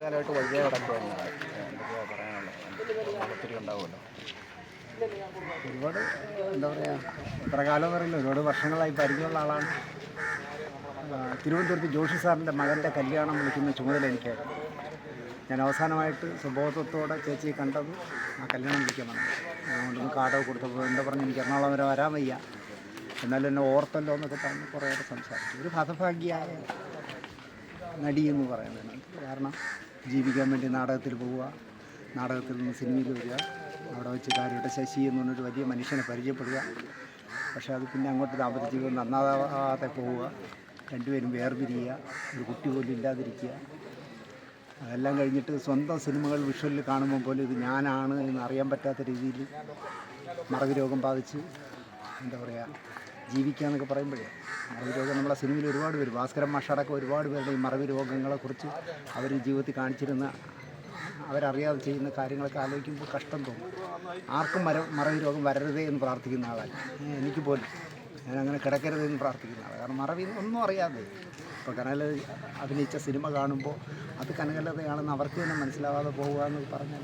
കാലമായിട്ട് വഴിയെ കിടക്കുമായിരുന്നു പറയാനുള്ളത്? ഒത്തിരി ഉണ്ടാവുമല്ലോ. ഒരുപാട് എന്താ പറയുക ഇത്ര കാലം പറയുന്നത് ഒരുപാട് വർഷങ്ങളായി പരിചയമുള്ള ആളാണ്. തിരുവനന്തപുരത്ത് ജോഷി സാറിന്റെ മകന്റെ കല്യാണം വിളിക്കുന്ന ചുമതല എനിക്കായിരുന്നു ഞാൻ അവസാനമായിട്ട് സ്വബോധത്തോടെ ചേച്ചിയെ കണ്ടത് ആ കല്യാണം വിളിക്കാൻ വന്നത് അതുകൊണ്ടൊന്ന് കാർഡൊക്കെ കൊടുത്തപ്പോൾ എന്താ പറഞ്ഞു എനിക്ക് എറണാകുളം വരെ വരാൻ വയ്യ. എന്നാലും എന്നെ ഓർത്തല്ലോ എന്നൊക്കെ പറഞ്ഞ് കുറേയേറെ സംസാരിച്ചു. ഒരു ഹതഭാഗ്യയായ നടി എന്ന് പറയുന്നത്. കാരണം ജീവിക്കാൻ വേണ്ടി നാടകത്തിൽ പോവുക നാടകത്തിൽ നിന്ന് സിനിമയിൽ വരിക അവിടെ വെച്ച് കാര്യമായിട്ട് ശശി എന്ന് പറഞ്ഞൊരു വലിയ മനുഷ്യനെ പരിചയപ്പെടുക. പക്ഷേ അത് പിന്നെ അങ്ങോട്ട് ദാമ്പത്യ ജീവിതം നന്നാകാതെ പോവുക രണ്ടുപേരും വേർപിരിയുക ഒരു കുട്ടി പോലും ഇല്ലാതിരിക്കുക. അതെല്ലാം കഴിഞ്ഞിട്ട് സ്വന്തം സിനിമകൾ വിഷ്വലിൽ കാണുമ്പോൾ പോലും ഇത് ഞാനാണ് എന്ന് അറിയാൻ പറ്റാത്ത രീതിയിൽ മറവി രോഗം ബാധിച്ച് എന്താ പറയുക ജീവിക്കുക എന്നൊക്കെ പറയുമ്പോഴേ മറവി രോഗം നമ്മളെ സിനിമയിൽ ഒരുപാട് പേര് ഭാസ്കരൻ മാഷടക്കം ഒരുപാട് പേരുടെ ഈ മറവി രോഗങ്ങളെക്കുറിച്ച് അവർ ജീവിതത്തിൽ കാണിച്ചിരുന്ന അവരറിയാതെ ചെയ്യുന്ന കാര്യങ്ങളൊക്കെ ആലോചിക്കുമ്പോൾ കഷ്ടം തോന്നും. ആർക്കും മര മറവി രോഗം വരരുതേ എന്ന് പ്രാർത്ഥിക്കുന്ന ആളാണ് എനിക്ക് പോലും. ഞാൻ അങ്ങനെ കിടക്കരുത് എന്ന് പ്രാർത്ഥിക്കുന്ന ആളാണ് കാരണം മറവി ഒന്നും അറിയാതെ. ഇപ്പോൾ കനകല അഭിനയിച്ച സിനിമ കാണുമ്പോൾ അത് കനകലതയാണെന്ന് അവർക്ക് തന്നെ മനസ്സിലാവാതെ പോകുക എന്ന് പറഞ്ഞാൽ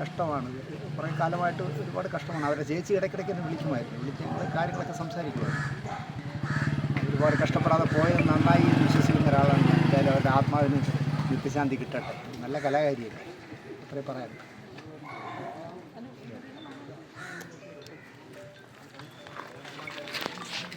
കഷ്ടമാണ്. കുറേ കാലമായിട്ട് ഒരുപാട് കഷ്ടമാണ്. അവരെ ചേച്ചി ഇടയ്ക്കിടയ്ക്ക് എന്നെ വിളിക്കുമായിരുന്നു. ഞങ്ങൾ കാര്യങ്ങളൊക്കെ സംസാരിക്കുമായിരുന്നു. ഒരുപാട് കഷ്ടപ്പെടാതെ പോയത് നന്നായി വിശ്വസിക്കുന്ന ഒരാളാണ്. എന്തായാലും അവരുടെ ആത്മാവിന് നിത്യശാന്തി കിട്ടട്ടെ. നല്ല കലാകാരിയല്ലേ? അത്രേ പറയാനുള്ളൂ.